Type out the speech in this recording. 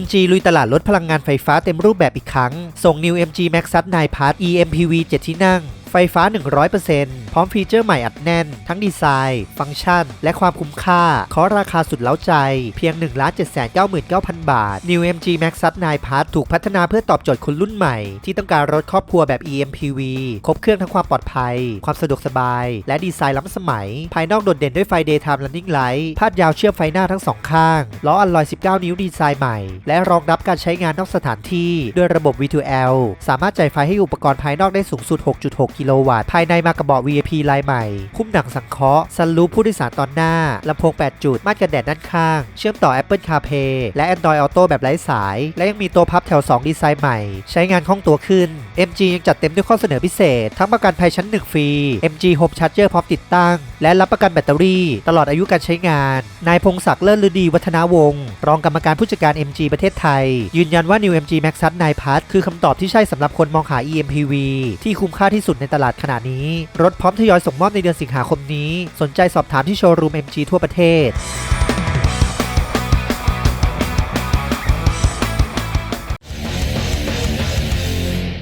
MG ลุยตลาดรถพลังงานไฟฟ้าเต็มรูปแบบอีกครั้ง ส่ง New MG Max Up 9 Part eMPV 7 ที่นั่ง ไฟฟ้า 100%พร้อมฟีเจอร์ใหม่อัดแน่น ทั้งดีไซน์ ฟังก์ชัน และความคุ้มค่า ขอราคาสุดเล้าใจ เพียง 1 7 9 9 9 0 0 บาท New MG Max Up 9 Part ถูกพัฒนาเพื่อตอบโจทย์คนรุ่นใหม่ ที่ต้องการรถครอบครัวแบบ eMPV ครบเครื่องทั้งความปลอดภัย ความสะดวกสบาย และดีไซน์ล้ำสมัย ภายนอกโดดเด่นด้วยไฟ Daytime Running Light พาดยาวเชื่อมไฟหน้าทั้งสองข้างล้ออัลลอย 19 นิ้วดีไซน์ใหม่ และรองรับการใช้งานนอกสถานที่ ด้วยระบบ V2L สามารถจ่ายไฟให้อุปกรณ์ภายนอกได้สูงสุด 6.6กิโลวัตต์ ภายในมากระบอก VIP ลายใหม่ คุ้มหนังสังเคราะห์ซันรูฟผู้โดยสารตอนหน้าลำโพง 8 จุด มาตรกันแดดด้านข้าง เชื่อมต่อ Apple CarPlay และ Android Auto แบบไร้สาย และยังมีตัวพับแถว 2 ดีไซน์ใหม่ ใช้งานคล่องตัวขึ้น MG ยังจัดเต็มด้วยข้อเสนอพิเศษ ทั้งประกันภัยชั้น 1 ฟรี MG Home Charger พร้อมติดตั้ง และรับประกันแบตเตอรี่ ตลอดอายุการใช้งาน นายพงศักดิ์เลิศฤดีวัฒนาวงศ์รองกรรมการผู้จัดการ MG ประเทศไทย ยืนยันว่า New MG Max ซั9 Part คือคำตอบที่ใช่สำหรับคนมองหา eMPV ที่คุ้มค่าที่สุดในตลาดขนาดนี้ รถพร้อมทยอยส่งมอบในเดือนสิงหาคมนี้ สนใจสอบถามที่โชว์รูม MG ทั่วประเทศ